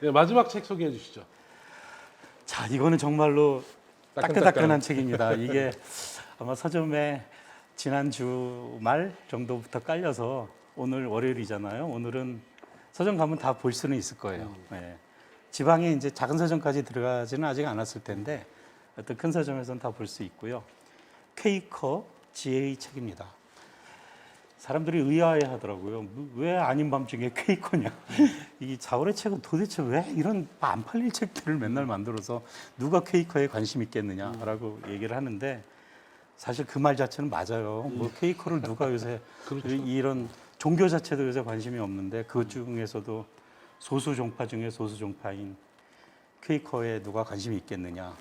네, 마지막 책 소개해 주시죠. 자, 이거는 정말로 따끈따끈한. 책입니다. 이게 아마 서점에 지난 주 말 정도부터 깔려서 오늘 월요일이잖아요. 오늘은 서점 가면 다 볼 수는 있을 거예요. 네. 지방에 이제 작은 서점까지 들어가지는 아직 않았을 텐데 어떤 큰 서점에서는 다 볼 수 있고요. 퀘이커 GA 책입니다. 사람들이 의아해 하더라고요. 왜 아닌 밤중에 퀘이커냐. 이 자월의 책은 도대체 왜 이런 안 팔릴 책들을 맨날 만들어서 누가 퀘이커에 관심 있겠느냐라고 얘기를 하는데 사실 그 말 자체는 맞아요. 뭐 퀘이커를 누가 요새 그렇죠. 이- 이런 종교 자체도 요새 관심이 없는데 그 중에서도 소수 종파 중에 소수 종파인 퀘이커에 누가 관심이 있겠느냐.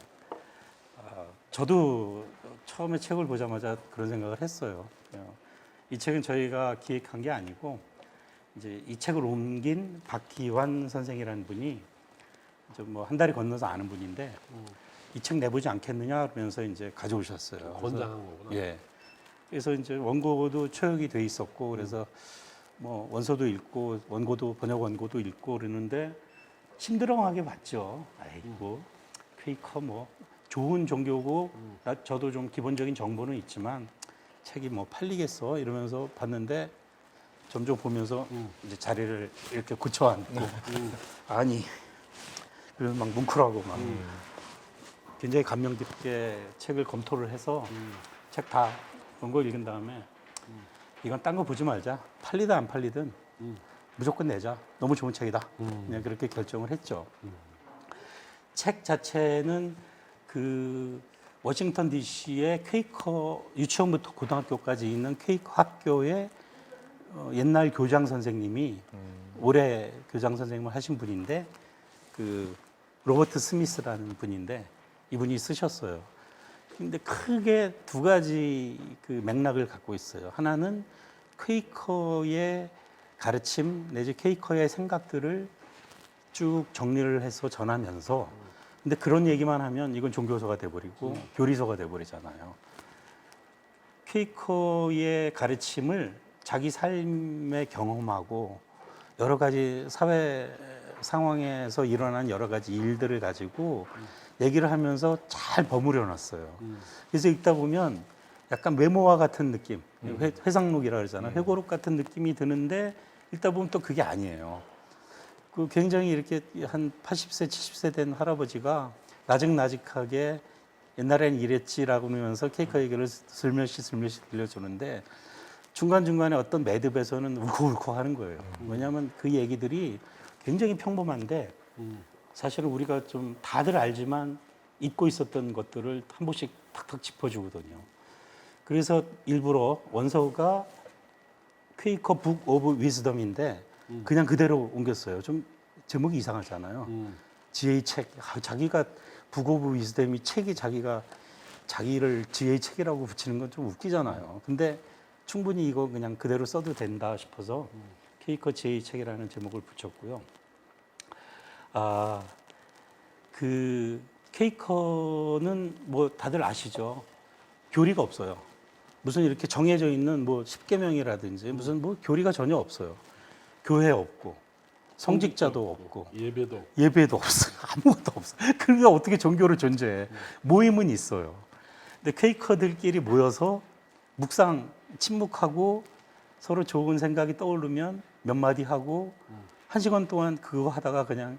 아, 저도 처음에 책을 보자마자 그런 생각을 했어요. 어, 이 책은 저희가 기획한 게 아니고 이제 이 책을 옮긴 박기환 선생이라는 분이 뭐한 달이 건너서 아는 분인데 이책 내보지 않겠느냐 그러면서 이제 가져오셨어요. 권장한 거구나. 예. 그래서 이제 원고도 초역이 돼 있었고 그래서 뭐 원서도 읽고 원고도 번역 원고도 읽고 그러는데 심드렁하게 봤죠. 아이고 퀘이커 뭐 좋은 종교고 나 저도 좀 기본적인 정보는 있지만 책이 뭐 팔리겠어 이러면서 봤는데 점점 보면서 이제 자리를 이렇게 굳혀 앉고 아니 그래서 막 뭉클하고 막 굉장히 감명 깊게 책을 검토를 해서 책다 원고 읽은 다음에 이건 딴 거 보지 말자. 팔리든 안 팔리든 무조건 내자. 너무 좋은 책이다. 그냥 그렇게 결정을 했죠. 책 자체는 그 워싱턴 D.C.의 퀘이커 유치원부터 고등학교까지 있는 퀘이커 학교의 어, 옛날 교장 선생님이 올해 교장 선생님을 하신 분인데 그 로버트 스미스라는 분인데 이분이 쓰셨어요. 근데 크게 두 가지 그 맥락을 갖고 있어요. 하나는 퀘이커의 가르침 내지 퀘이커의 생각들을 쭉 정리를 해서 전하면서 근데 그런 얘기만 하면 이건 종교서가 돼버리고 교리서가 돼버리잖아요. 퀘이커의 가르침을 자기 삶에 경험하고 여러 가지 사회 상황에서 일어난 여러 가지 일들을 가지고 얘기를 하면서 잘 버무려 놨어요. 그래서 읽다 보면 약간 메모와 같은 느낌, 회, 회상록이라 그러잖아요. 회고록 같은 느낌이 드는데 읽다 보면 또 그게 아니에요. 그 굉장히 이렇게 한 80세, 70세 된 할아버지가 나직나직하게 옛날엔 이랬지라고 하면서 케이커 얘기를 슬며시 슬며시 들려주는데 중간중간에 어떤 매듭에서는 울컥울컥 하는 거예요. 왜냐하면 그 얘기들이 굉장히 평범한데 사실은 우리가 좀 다들 알지만 잊고 있었던 것들을 한 번씩 탁탁 짚어주거든요. 그래서 일부러 원서가 퀘이커 북 오브 위즈덤인데 그냥 그대로 옮겼어요. 좀 제목이 이상하잖아요. 음. GA 책. 아, 자기가 북 오브 위즈덤이 책이 자기가 자기를 GA 책이라고 붙이는 건 좀 웃기잖아요. 근데 충분히 이거 그냥 그대로 써도 된다 싶어서 케이커 GA 책이라는 제목을 붙였고요. 아, 그 케이커는 뭐 다들 아시죠? 교리가 없어요. 무슨 이렇게 정해져 있는 뭐 십계명이라든지 무슨 뭐 교리가 전혀 없어요. 교회 없고 성직자도 없고 예배도 예배도 없어요. 아무것도 없어요. 그러니까 어떻게 종교를 존재해? 모임은 있어요. 근데 퀘이커들끼리 모여서 묵상, 침묵하고 서로 좋은 생각이 떠오르면 몇 마디 하고 한 시간 동안 그거 하다가 그냥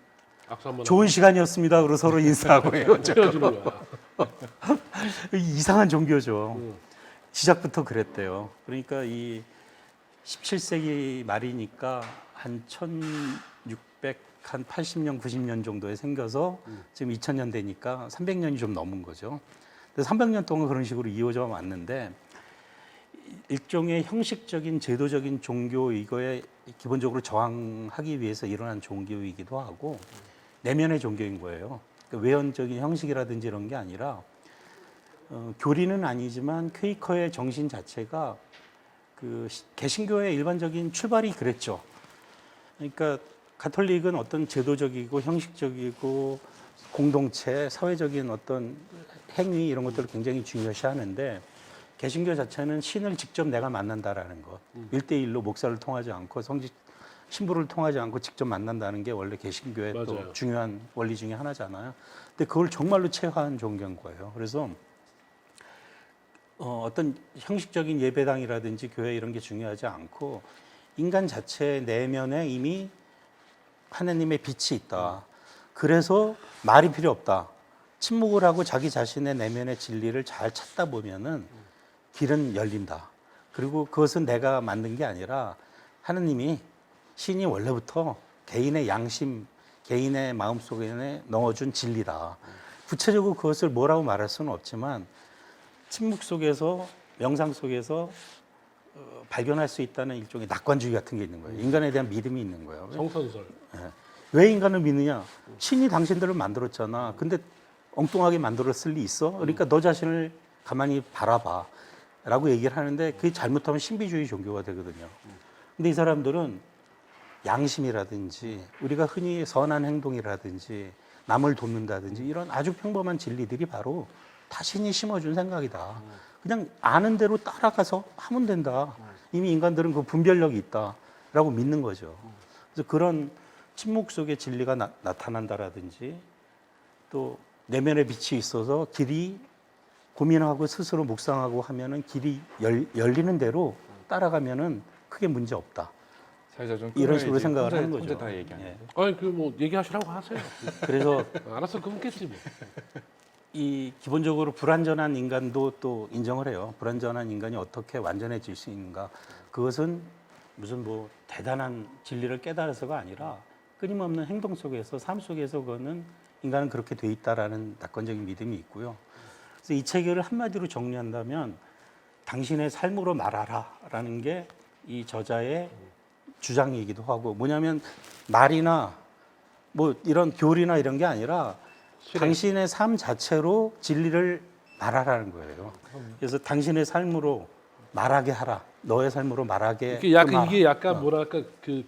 악수 한번 좋은 시간이었습니다. 그러고 서로 인사하고. 헤어지는 거야. 이상한 종교죠. 음. 시작부터 그랬대요. 그러니까 이 17세기 말이니까 한 1600, 한 80년, 90년 정도에 생겨서 지금 2000년 되니까 300년이 좀 넘은 거죠. 그래서 300년 동안 그런 식으로 이어져 왔는데 일종의 형식적인 제도적인 종교 이거에 기본적으로 저항하기 위해서 일어난 종교이기도 하고 내면의 종교인 거예요. 그러니까 외연적인 형식이라든지 이런 게 아니라 어, 교리는 아니지만 퀘이커의 정신 자체가 그 시- 개신교의 일반적인 출발이 그랬죠. 그러니까 가톨릭은 어떤 제도적이고 형식적이고 공동체, 사회적인 어떤 행위 이런 것들을 굉장히 중요시하는데 개신교 자체는 신을 직접 내가 만난다라는 것, 일대일로 목사를 통하지 않고 성직 신부를 통하지 않고 직접 만난다는 게 원래 개신교의 또 맞아요. 중요한 원리 중에 하나잖아요. 근데 그걸 정말로 체화한 종교인 거예요. 그래서 어, 어떤 형식적인 예배당이라든지 교회 이런 게 중요하지 않고 인간 자체 내면에 이미 하나님의 빛이 있다. 그래서 말이 필요 없다. 침묵을 하고 자기 자신의 내면의 진리를 잘 찾다 보면은 길은 열린다. 그리고 그것은 내가 만든 게 아니라 하느님이 신이 원래부터 개인의 양심, 개인의 마음속에 넣어준 진리다. 구체적으로 그것을 뭐라고 말할 수는 없지만 침묵 속에서 명상 속에서 어, 발견할 수 있다는 일종의 낙관주의 같은 게 있는 거예요. 인간에 대한 믿음이 있는 거예요. 성선설. 왜 인간을 믿느냐? 신이 당신들을 만들었잖아. 근데 엉뚱하게 만들었을 리 있어? 그러니까 너 자신을 가만히 바라봐. 라고 얘기를 하는데 그게 잘못하면 신비주의 종교가 되거든요. 근데 이 사람들은 양심이라든지 우리가 흔히 선한 행동이라든지 남을 돕는다든지 이런 아주 평범한 진리들이 바로 다 신이 심어준 생각이다. 그냥 아는 대로 따라가서 하면 된다. 이미 인간들은 그 분별력이 있다라고 믿는 거죠. 그래서 그런 침묵 속에 진리가 나, 나타난다라든지 또 내면의 빛이 있어서 길이 고민하고 스스로 묵상하고 하면은 길이 열, 열리는 대로 따라가면은 크게 문제 없다. 좀 이런 식으로 끊어야지. 생각을 혼자- 하는 거죠. 혼자 다 얘기하는. 예. 아니 그 뭐 얘기하시라고 하세요. 그래서 알았어 끊겠지 뭐. 이 기본적으로 불완전한 인간도 또 인정을 해요. 불완전한 인간이 어떻게 완전해질 수 있는가? 그것은 무슨 뭐 대단한 진리를 깨달아서가 아니라 끊임없는 행동 속에서 삶 속에서 그거는 인간은 그렇게 돼 있다라는 낙관적인 믿음이 있고요. 그래서 이 체계를 한마디로 정리한다면 당신의 삶으로 말하라라는 게 이 저자의 주장이기도 하고 뭐냐면 말이나 뭐 이런 교리나 이런 게 아니라. 당신의 삶 자체로 진리를 말하라는 거예요. 그래서 당신의 삶으로 말하게 하라. 너의 삶으로 말하게. 이게 약간. 이게 약간 뭐랄까 그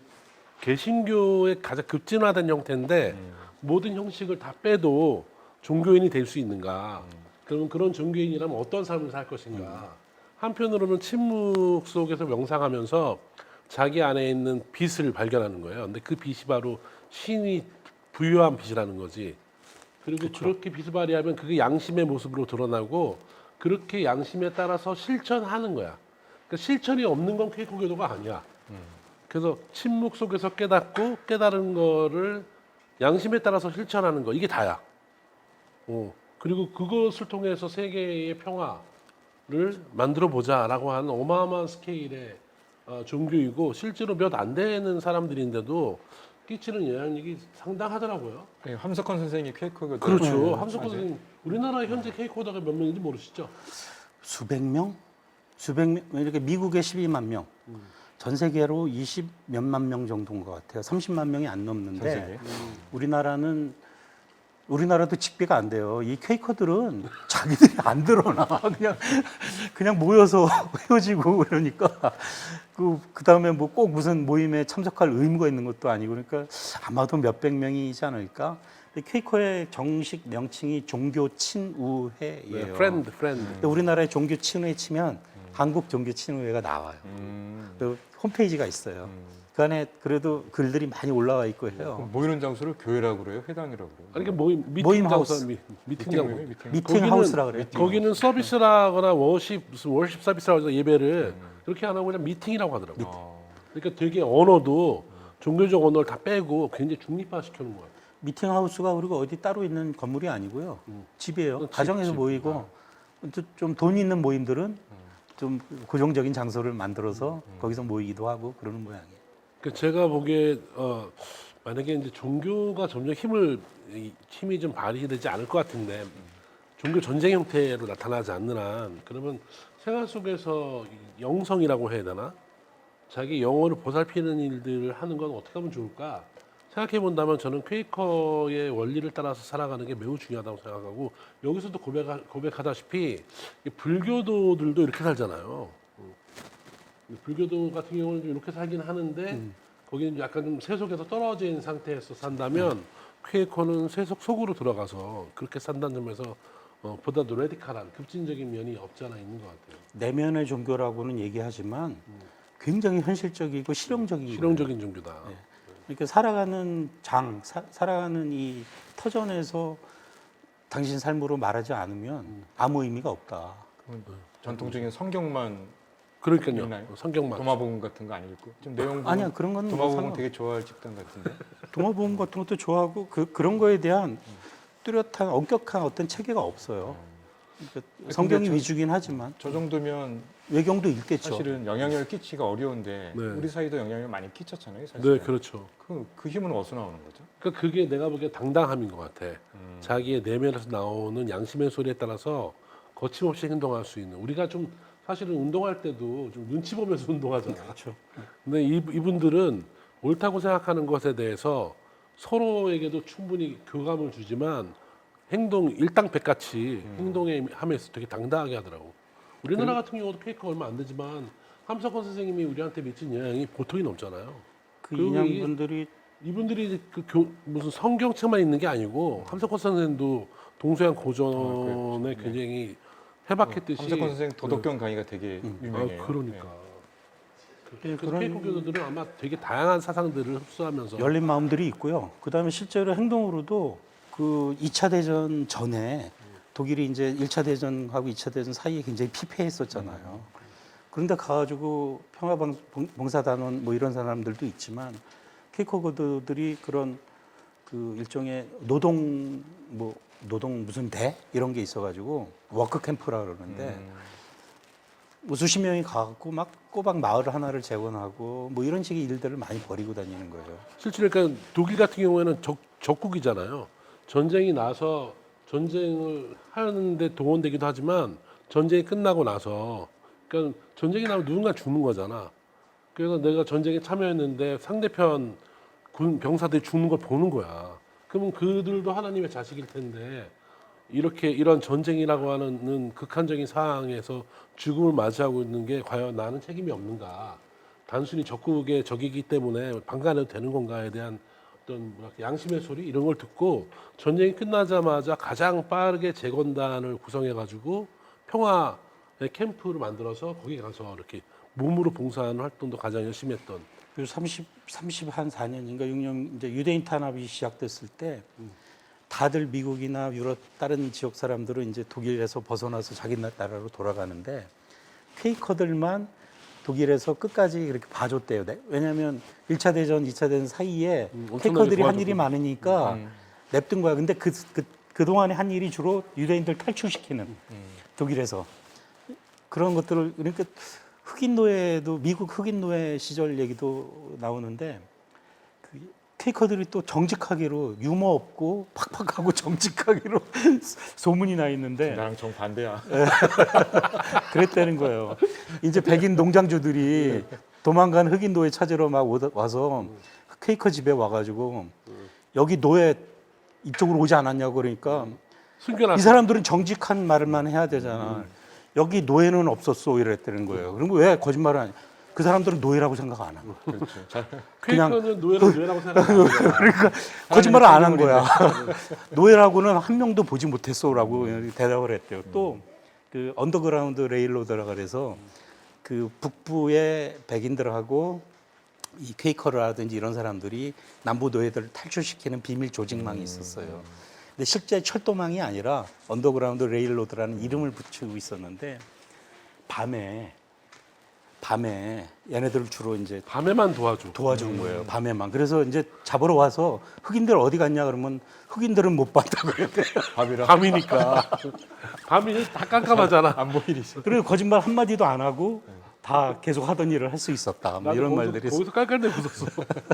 개신교의 가장 급진화된 형태인데 모든 형식을 다 빼도 종교인이 될 수 있는가? 그러면 그런 종교인이라면 어떤 삶을 살 것인가? 한편으로는 침묵 속에서 명상하면서 자기 안에 있는 빛을 발견하는 거예요. 근데 그 빛이 바로 신이 부여한 빛이라는 거지. 그리고 그렇게 발휘하면 그게 양심의 모습으로 드러나고 그렇게 양심에 따라서 실천하는 거야. 그러니까 실천이 없는 건 케이크 교도가 아니야. 그래서 침묵 속에서 깨닫고 깨달은 거를 양심에 따라서 실천하는 거 이게 다야. 어. 그리고 그것을 통해서 세계의 평화를 만들어 보자라고 하는 어마어마한 스케일의 어, 종교이고 실제로 몇 안 되는 사람들인데도 끼치는 영향력이 상당하더라고요. 네, 함석헌 선생이 퀘이커가 그렇죠. 함석호 선생님, 우리나라 현재 케이크호더가 몇 명인지 모르시죠? 수백 명? 수백 명? 이렇게 미국에 12만 명. 전 세계로 20 몇만 명 정도인 것 같아요. 30만 명이 안전 넘는데. 우리나라는 우리나라도 직비가 안 돼요. 이 케이커들은 자기들이 안 드러나. 그냥 그냥 모여서 헤어지고 그러니까 그 그 다음에 뭐 꼭 무슨 모임에 참석할 의무가 있는 것도 아니고 그러니까 아마도 몇백 명이지 않을까? 케이커의 정식 명칭이 종교 친우회예요. 네, 프렌드, 프렌드. 우리나라에 종교 친우회 치면 한국 종교 친우회가 나와요. 음. 그 홈페이지가 있어요. 그 안에 그래도 글들이 많이 올라와 있고 해요. 모이는 장소를 교회라고 그래요? 회당이라고 그래요? 아니, 이게 모임, 미팅 모임 장소, 하우스. 미, 미팅 미팅 장소. 모임이에요? 미팅. 미팅 거기는- 하우스라 그래요. 거기는 서비스라거나 워십 무슨 워십 서비스라고 해서 예배를 그렇게 안 하고 그냥 미팅이라고 하더라고. 요 어. 그러니까 되게 언어도 종교적 언어를 다 빼고 굉장히 중립화 시켜놓은 거야. 미팅 하우스가 그리고 어디 따로 있는 건물이 아니고요. 집이에요. 음. 집, 가정에서 집. 모이고 좀 돈 있는 모임들은 좀 고정적인 장소를 만들어서 거기서 모이기도 하고 그러는 모양이에요. 그 제가 보기에 어, 만약에 이제 종교가 점점 힘을 이- 힘이 좀 발휘되지 않을 것 같은데 종교 전쟁 형태로 나타나지 않는 한 그러면 생활 속에서 이 영성이라고 해야 되나 자기 영혼을 보살피는 일들을 하는 건 어떻게 하면 좋을까 생각해 본다면 저는 퀘이커의 원리를 따라서 살아가는 게 매우 중요하다고 생각하고 여기서도 고백하, 고백하다시피 이 불교도들도 이렇게 살잖아요. 불교도 같은 경우는 좀 이렇게 살긴 하는데 거기는 약간 좀 세속에서 떨어진 상태에서 산다면 퀘이커는 세속 속으로 들어가서 그렇게 산다는 점에서 어, 보다도 레디칼한 급진적인 면이 없지 않아 있는 것 같아요. 내면의 종교라고는 얘기하지만 굉장히 현실적이고 실용적인. 실용적인 종교다. 네. 그러니까 살아가는 장, 사, 살아가는 이 터전에서 당신 삶으로 말하지 않으면 음. 아무 의미가 없다. 그건 전통적인 성경만 그러니까요. 있나요? 성경만. 도마복음 같은 거 안 읽고 좀 내용 아니야 그런 건 도마복음 상관- 되게 좋아할 집단 같은데. 동화보험 같은 것도 좋아하고 그 그런 거에 대한 뚜렷한 엄격한 어떤 체계가 없어요. 그러니까 근데 성경이 저- 위주긴 하지만 저 정도면 외경도 읽겠죠. 사실은 영향력을 끼치기가 어려운데 네. 우리 사이도 영향을 많이 끼쳤잖아요. 사실. 네, 그렇죠. 그, 그 힘은 어디서 나오는 거죠? 그러니까 그게 내가 보기에 당당함인 것 같아. 음. 자기의 내면에서 나오는 양심의 소리에 따라서 거침없이 행동할 수 있는. 우리가 좀 사실은 운동할 때도 좀 눈치 보면서 운동하잖아. 그렇죠. 근데 이, 이분들은 옳다고 생각하는 것에 대해서 서로에게도 충분히 교감을 주지만 행동 일당백같이 음. 행동에 함에서 되게 당당하게 하더라고. 우리나라 같은 경우도 케이크가 얼마 안 되지만 함석헌 선생님이 우리한테 미친 영향이 보통이 넘잖아요. 그 그리고 이- 인양분들이 이분들이 그 교, 무슨 성경책만 있는 게 아니고 함석헌 선생님도 동서양 고전에 아, 그렇죠. 굉장히 해박했듯이 함석헌 선생 도덕경 강의가 되게 아, 유명해요. 그러니까. 예, 그 그런 케이크 교도들은 아마 되게 다양한 사상들을 흡수하면서 열린 마음들이 있고요. 그다음에 실제로 행동으로도 그 2차 대전 전에 독일이 이제 1차 대전하고 2차 대전 사이에 굉장히 피폐했었잖아요. 그런데 가가지고 평화봉사단원 뭐 이런 사람들도 있지만 케이커거드들이 그런 그 일종의 노동 뭐 노동 무슨 대 이런 게 있어가지고 워크 캠프라 그러는데 음. 뭐 수십 명이 가갖고 막 꼬박 마을 하나를 재건하고 뭐 이런 식의 일들을 많이 벌이고 다니는 거예요. 실제로 그러니까 독일 같은 경우에는 적, 적국이잖아요. 전쟁이 나서 전쟁을 하는데 동원되기도 하지만 전쟁이 끝나고 나서 그러니까 전쟁이 나면 누군가 죽는 거잖아. 그래서 내가 전쟁에 참여했는데 상대편 군 병사들이 죽는 걸 보는 거야. 그러면 그들도 하나님의 자식일 텐데 이렇게 이런 전쟁이라고 하는 극한적인 상황에서 죽음을 맞이하고 있는 게 과연 나는 책임이 없는가? 단순히 적국의 적이기 때문에 방관해도 되는 건가에 대한 어떤 양심의 소리 이런 걸 듣고 전쟁이 끝나자마자 가장 빠르게 재건단을 구성해 가지고 평화의 캠프를 만들어서 거기 가서 이렇게 몸으로 봉사하는 활동도 가장 열심히 했던 그 30, 30한 4년인가 6년 이제 유대인 탄압이 시작됐을 때 다들 미국이나 유럽 다른 지역 사람들은 이제 독일에서 벗어나서 자기 나라로 돌아가는데 퀘이커들만 독일에서 끝까지 이렇게 봐줬대요. 네. 왜냐하면 1차 대전, 2차 대전 사이에 음, 퀘이커들이 한. 일이 많으니까 음. 냅둔 거야. 근데 그, 그, 그동안에 한 일이 주로 유대인들 탈출시키는 음. 독일에서 그런 것들을 그러니까 흑인 노예도 미국 흑인 노예 시절 얘기도 나오는데 그 케이커들이 또 정직하기로 유머 없고 팍팍하고 정직하기로 소문이 나 있는데 나랑 정 반대야. 그랬다는 거예요. 이제 백인 농장주들이 도망간 흑인 노예 찾으러 막 오다- 와서 케이커 집에 와가지고 여기 노예 이쪽으로 오지 않았냐고 그러니까 숨겨놨 이 사람들은 정직한 말만 해야 되잖아. 여기 노예는 없었어 이랬다는 거예요. 그럼 왜 거짓말을 하냐? 그 사람들은 노예라고 생각 안 하고 그렇죠. 잘, 그냥- 퀘이커는 노예를 노예라고 생각하는 거야. 거짓말을 안 한 거야. 노예라고는 한 명도 보지 못했어라고 대답을 했대요. 또 그 언더그라운드 레일로드라 그래서 그 북부의 백인들하고 이 퀘이커라든지 이런 사람들이 남부 노예들을 탈출시키는 비밀 조직망이 있었어요. 근데 실제 철도망이 아니라 언더그라운드 레일로드라는 이름을 붙이고 있었는데 밤에 밤에 얘네들을 주로 이제 밤에만 도와줘. 도와주는 거예요. 밤에만. 그래서 이제 잡으러 와서 흑인들 어디 갔냐 그러면 흑인들은 못 봤다 그랬대요. 밥이라 밤이니까. 밤이 다 깜깜하잖아. 안 보이리지. 그리고 거짓말 한 마디도 안 하고 다 계속 하던 일을 할 수 있었다. 뭐 나도 이런 거기서, 말들이 있어요. 거기서 깔깔대고 웃었어.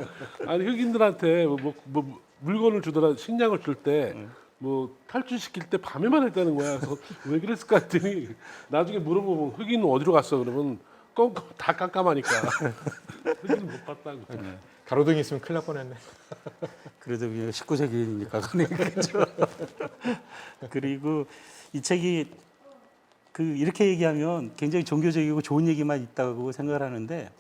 아니 흑인들한테 뭐, 뭐, 뭐 물건을 주더라 식량을 줄 때 뭐 탈출시킬 때 밤에만 했다는 거야. 그래서 왜 그랬을까 했더니 나중에 물어보면 흑인은 어디로 갔어 그러면 껌껌 다 깜깜하니까 흑인은 못 봤다고. 가로등이 있으면 큰일 날 뻔했네. 그래도 19세기니까 그러니까죠. 그리고 이 책이 그 이렇게 얘기하면 굉장히 종교적이고 좋은 얘기만 있다고 생각을 하는데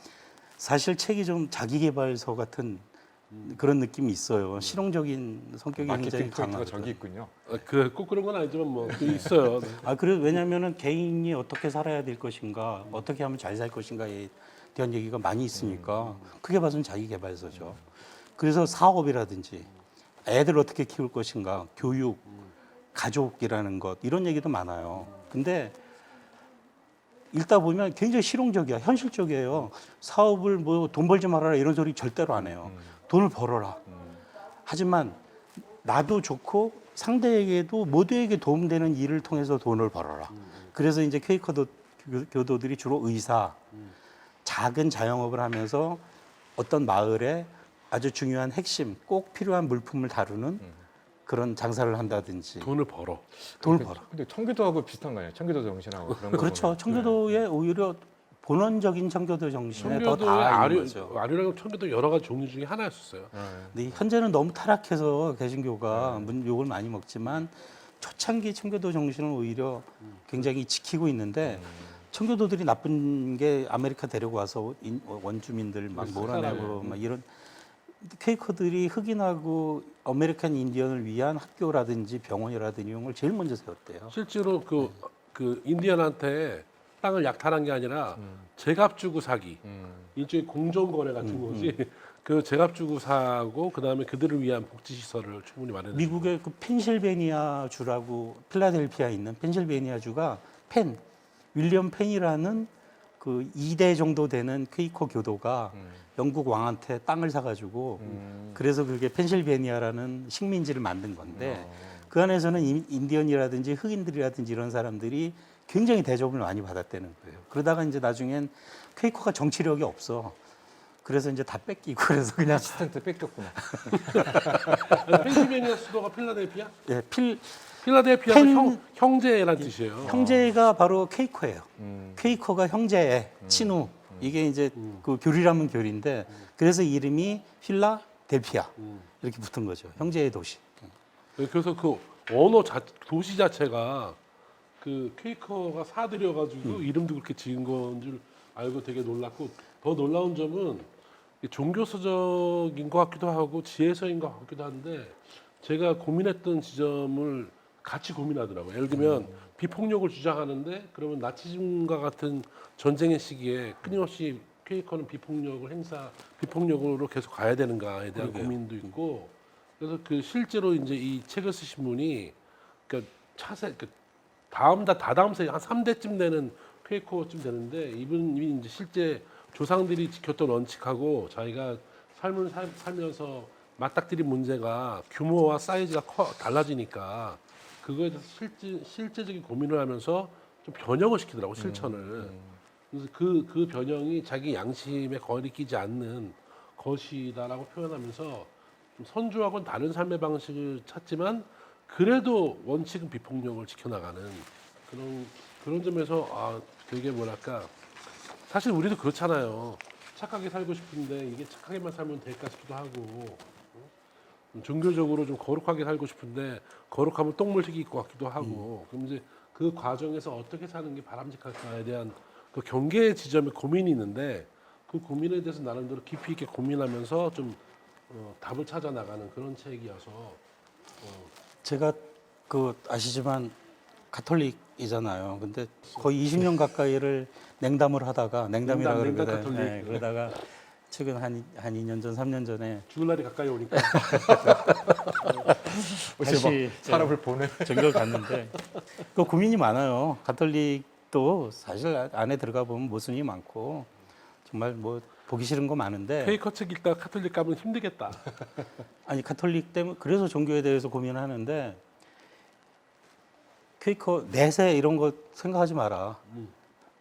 사실 책이 좀 자기개발서 같은 그런 느낌이 있어요. 실용적인 성격이 굉장히 마케팅 포인트가 강하고. 저기 있군요. 아, 그 꼭 그런 건 아니지만 뭐 있어요. 아 그래 왜냐하면은 개인이 어떻게 살아야 될 것인가, 어떻게 하면 잘 살 것인가에 대한 얘기가 많이 있으니까 크게 봐서는 자기 개발서죠. 그래서 사업이라든지 애들 어떻게 키울 것인가, 교육, 가족이라는 것 이런 얘기도 많아요. 근데 읽다 보면 굉장히 실용적이야, 현실적이에요. 사업을 뭐 돈 벌지 말아라 이런 소리 절대로 안 해요. 돈을 벌어라. 하지만 나도 좋고 상대에게도 모두에게 도움되는 일을 통해서 돈을 벌어라. 그래서 이제 케이커도 교- 교도들이 주로 의사, 작은 자영업을 하면서 어떤 마을에 아주 중요한 핵심, 꼭 필요한 물품을 다루는 그런 장사를 한다든지 돈을 벌어. 돈을 근데- 벌어. 근데 청교도하고 비슷한 거예요. 청교도 정신하고 그런 거. 그렇죠. 보면. 청교도의 오히려 본원적인 청교도 정신에 더 청교도의 닿아 아류, 있는 거죠. 아류랑 청교도 여러 가지 종류 중에 하나였었어요. 네. 근데 현재는 너무 타락해서 개신교가 문 욕을 많이 먹지만 초창기 청교도 정신은 오히려 굉장히 지키고 있는데 청교도들이 나쁜 게 아메리카 데리고 와서 인- 원주민들 막 그래서 몰아내고. 막 이런 퀘이커들이 흑인하고 아메리칸 인디언을 위한 학교라든지 병원이라든지 이런 걸 제일 먼저 세웠대요. 실제로 그, 그 인디언한테 땅을 약탈한 게 아니라 제값 주고 사기. 음. 일종의 공정 거래 같은 거지. 그 제값 주고 사고 그다음에 그들을 위한 복지 시설을 충분히 마련해. 미국의 그 펜실베니아 주라고 필라델피아에 있는 펜실베니아 주가 펜 윌리엄 펜이라는 그 2대 정도 되는 퀘이커 교도가 음. 영국 왕한테 땅을 사가지고 음. 그래서 그게 펜실베니아라는 식민지를 만든 건데 어. 그 안에서는 인- 인디언이라든지 흑인들이라든지 이런 사람들이 굉장히 대접을 많이 받았다는 거예요. 그러다가 이제 나중엔 퀘이커가 정치력이 없어. 그래서 이제 다 뺏기고 그래서 그냥 아시스턴트 뺏겼구나. 아니, 펜실베니아 수도가 필라델피아? 예, 필 필라델피아가 펜- 형, 형제란 뜻이에요. 형제가 바로 케이커예요. 음. 케이커가 형제의 친우. 이게 이제 그 교리라면 교리인데 그래서 이름이 필라델피아 음. 이렇게 붙은 거죠. 형제의 도시. 그래서 그 언어 자, 도시 자체가 그 퀘이커가 사들여가지고 이름도 그렇게 지은 건 줄 알고 되게 놀랐고 더 놀라운 점은 종교서적인 것 같기도 하고 지혜서인 것 같기도 한데 제가 고민했던 지점을 같이 고민하더라고요. 예를 들면 비폭력을 주장하는데 그러면 나치즘과 같은 전쟁의 시기에 끊임없이 퀘이커는 비폭력을 행사 비폭력으로 계속 가야 되는가에 대한 그러게요. 고민도 있고 그래서 그 실제로 이제 이 책을 쓰신 분이 그러니까 차세 그 다음 다 다다음 세기 한 3대쯤 되는 퀘이커쯤 되는데 이분이 이제 실제 조상들이 지켰던 원칙하고 자기가 삶을 살, 살면서 맞닥뜨린 문제가 규모와 사이즈가 커 달라지니까 그거에 대해서 실제 실제적인 고민을 하면서 좀 변형을 시키더라고 실천을. 그래서 그, 그 변형이 자기 양심에 거리 끼지 않는 것이다라고 표현하면서 좀 선주하고는 다른 삶의 방식을 찾지만 그래도 원칙은 비폭력을 지켜나가는 그런 그런 점에서 아 되게 뭐랄까 사실 우리도 그렇잖아요. 착하게 살고 싶은데 이게 착하게만 살면 될까 싶기도 하고 어? 종교적으로 좀 거룩하게 살고 싶은데 거룩하면 똥물색이 있고 같기도 하고 그럼 이제 그 과정에서 어떻게 사는 게 바람직할까에 대한 그 경계 지점에 고민이 있는데 그 고민에 대해서 나름대로 깊이 있게 고민하면서 좀 어, 답을 찾아 나가는 그런 책이어서 제가 그 아시지만 가톨릭이잖아요. 근데 거의 20년 가까이를 냉담을 하다가 냉담이라 냉담, 냉담 그러거든. 가톨릭. 네, 그러다가 최근 한, 한 2년 전, 3년 전에 죽을 날이 가까이 오니까 혹시 막 다시 사람을 보내. 전교 갔는데 그 고민이 많아요. 가톨릭도 사실 안에 들어가 보면 모순이 많고 정말 뭐 보기 싫은 거 많은데 페이커 책 읽다가 카톨릭 가면 힘들겠다. 아니 가톨릭 때문에 그래서 종교에 대해서 고민하는데 퀘이커 내세 이런 거 생각하지 마라.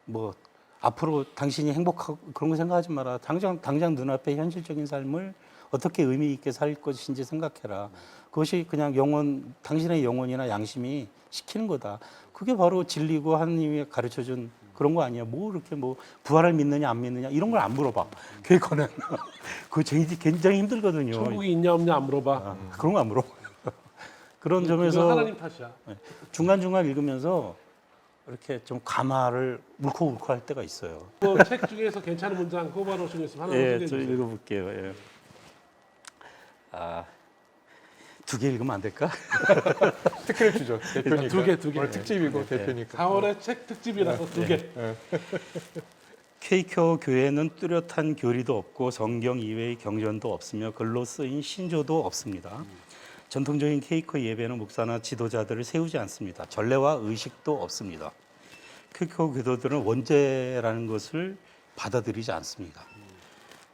뭐 앞으로 당신이 행복하고 그런 거 생각하지 마라. 당장 당장 눈앞에 현실적인 삶을 어떻게 의미 있게 살 것인지 생각해라. 그것이 그냥 영혼 당신의 영혼이나 양심이 시키는 거다. 그게 바로 진리고 하나님이 가르쳐 준 그런 거 아니야. 뭐 이렇게 뭐 부활을 믿느냐 안 믿느냐 이런 걸 안 물어봐. 퀘이커는 그거 굉장히 굉장히 힘들거든요. 천국이 있냐 없냐 안 물어봐. 아, 그런 거 안 물어봐. 그런 점에서 하나님 탓이야. 중간 중간 읽으면서 이렇게 좀 감화를 울컥울컥 할 때가 있어요. 그책 중에서 괜찮은 문장 꼽아놓으신 거 있으면 하나 예, 소개해 저 주세요. 읽어볼게요. 예. 아, 두 개 읽으면 안 될까? 특혜를 주죠. 대표니까. 두 개, 두 개. 오늘 특집이고 네. 대표니까. 4월에 책 특집이라서 두 개. 예. 케이커 교회는 뚜렷한 교리도 없고 성경 이외의 경전도 없으며 글로 쓰인 신조도 없습니다. 전통적인 케이커 예배는 목사나 지도자들을 세우지 않습니다. 전례와 의식도 없습니다. 케이커 교도들은 원죄라는 것을 받아들이지 않습니다.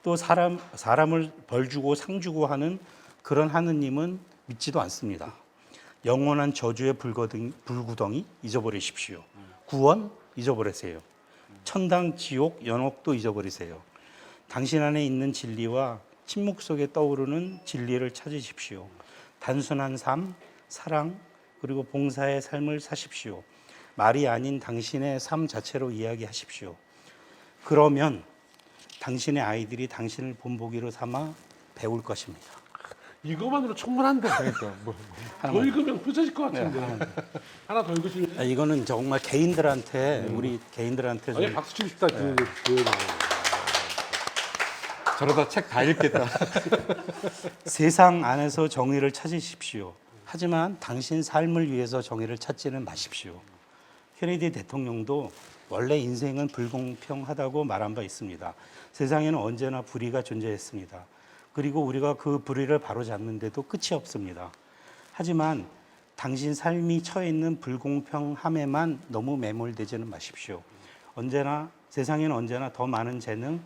또 사람 사람을 벌 주고 상 주고 하는 그런 하느님은 믿지도 않습니다. 영원한 저주의 불거등, 불구덩이 잊어버리십시오. 구원 잊어버리세요. 천당, 지옥, 연옥도 잊어버리세요. 당신 안에 있는 진리와 침묵 속에 떠오르는 진리를 찾으십시오. 단순한 삶, 사랑, 그리고 봉사의 삶을 사십시오. 말이 아닌 당신의 삶 자체로 이야기하십시오. 그러면 당신의 아이들이 당신을 본보기로 삼아 배울 것입니다. 이거만으로 충분한데. 그러니까 뭐 더 읽으면 부서질 것 같은데. 하나 더 읽으시면. 아, 이거는 정말 개인들한테 우리 개인들한테 좀 아니, 박수 칩시다. 그, 그, 저러다 책 다 읽겠다. 세상 안에서 정의를 찾으십시오. 하지만 당신 삶을 위해서 정의를 찾지는 마십시오. 케네디 대통령도 원래 인생은 불공평하다고 말한 바 있습니다. 세상에는 언제나 불의가 존재했습니다. 그리고 우리가 그 불의를 바로잡는데도 끝이 없습니다. 하지만 당신 삶이 처해 있는 불공평함에만 너무 매몰되지는 마십시오. 언제나 세상에는 언제나 더 많은 재능,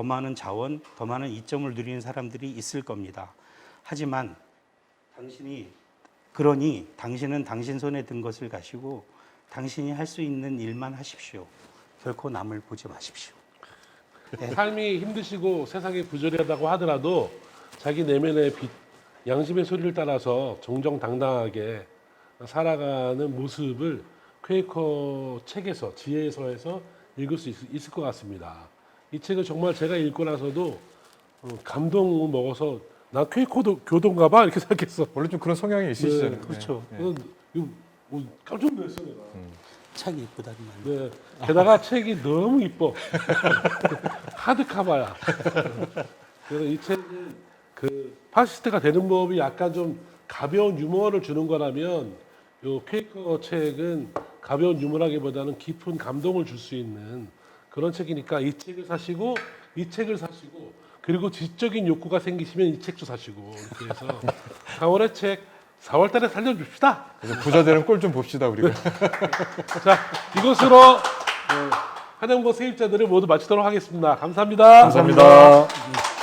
더 많은 자원, 더 많은 이점을 누리는 사람들이 있을 겁니다. 하지만 당신이 그러니 당신은 당신 손에 든 것을 가시고 당신이 할 수 있는 일만 하십시오. 결코 남을 보지 마십시오. 삶이 힘드시고 세상이 부조리하다고 하더라도 자기 내면의 빛, 양심의 소리를 따라서 정정당당하게 살아가는 모습을 퀘이커 책에서 지혜서에서 읽을 수 있, 을것 같습니다. 이 책을 정말 제가 읽고 나서도 어, 감동을 먹어서 나 퀘이커도 교도인가 봐 이렇게 생각했어. 원래 좀 그런 성향이 있으시잖아요. 네, 그렇죠. 네. 어, 이거 어, 깜짝 놀랐어 내가. 책이 이쁘다니만. 네. 게다가 책이 너무 이뻐. 하드 카바야. 그래서 이 책은 그 파시스트가 되는 법이 약간 좀 가벼운 유머를 주는 거라면 요 퀘이커 책은 가벼운 유머라기보다는 깊은 감동을 줄 수 있는 그런 책이니까 이 책을 사시고 이 책을 사시고 그리고 지적인 욕구가 생기시면 이 책도 사시고 이렇게 해서 4월의 책 4월 달에 살려줍시다. 그래서 부자들은 꼴좀 봅시다 우리가. 자, 이것으로 어, 한영고 세입자들을 모두 마치도록 하겠습니다. 감사합니다. 감사합니다.